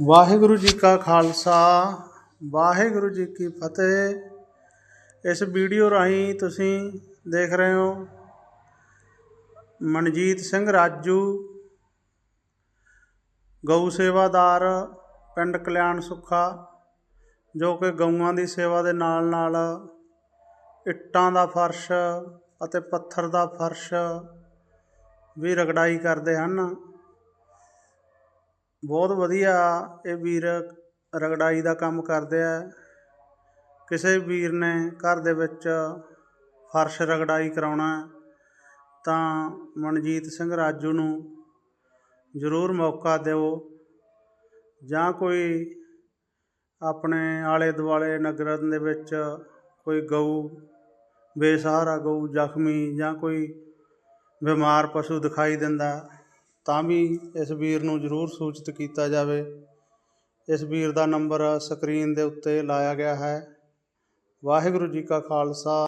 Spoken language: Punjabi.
ਵਾਹਿਗੁਰੂ ਜੀ ਕਾ ਖਾਲਸਾ, ਵਾਹਿਗੁਰੂ ਜੀ ਕੀ ਫਤਿਹ। ਇਸ ਵੀਡੀਓ ਰਾਹੀਂ ਤੁਸੀਂ ਦੇਖ ਰਹੇ ਹੋ ਮਨਜੀਤ ਸਿੰਘ ਰਾਜੂ, ਗਊ ਸੇਵਾਦਾਰ ਪਿੰਡ ਕਲਿਆਣ ਸੁੱਖਾ, ਜੋ ਕਿ ਗਊਆਂ ਦੀ ਸੇਵਾ ਦੇ ਨਾਲ ਨਾਲ ਇੱਟਾਂ ਦਾ ਫਰਸ਼ ਅਤੇ ਪੱਥਰ ਦਾ ਫਰਸ਼ ਵੀ ਰਗੜਾਈ ਕਰਦੇ ਹਨ। ਬਹੁਤ ਵਧੀਆ ਇਹ ਵੀਰ ਰਗੜਾਈ ਦਾ ਕੰਮ ਕਰਦੇ ਆ। ਕਿਸੇ ਵੀਰ ਨੇ ਘਰ ਦੇ ਵਿੱਚ ਫਰਸ਼ ਰਗੜਾਈ ਕਰਾਉਣਾ ਤਾਂ ਮਨਜੀਤ ਸਿੰਘ ਰਾਜੂ ਨੂੰ ਜ਼ਰੂਰ ਮੌਕਾ ਦਿਓ ਜਾਂ ਕੋਈ ਆਪਣੇ ਆਲੇ ਦੁਆਲੇ ਨਗਰ ਦੇ ਵਿੱਚ ਕੋਈ ਗਊ, ਬੇਸਹਾਰਾ ਗਊ, ਜ਼ਖਮੀ ਜਾਂ ਕੋਈ ਬਿਮਾਰ ਪਸ਼ੂ ਦਿਖਾਈ ਦਿੰਦਾ। ਤਾਂ ਵੀ ਇਸ ਵੀਰ ਨੂੰ ਜ਼ਰੂਰ ਸੂਚਿਤ ਕੀਤਾ ਜਾਵੇ। ਇਸ ਵੀਰ ਦਾ ਨੰਬਰ ਸਕਰੀਨ ਦੇ ਉੱਤੇ ਲਾਇਆ ਗਿਆ ਹੈ। ਵਾਹਿਗੁਰੂ ਜੀ ਕਾ ਖਾਲਸਾ।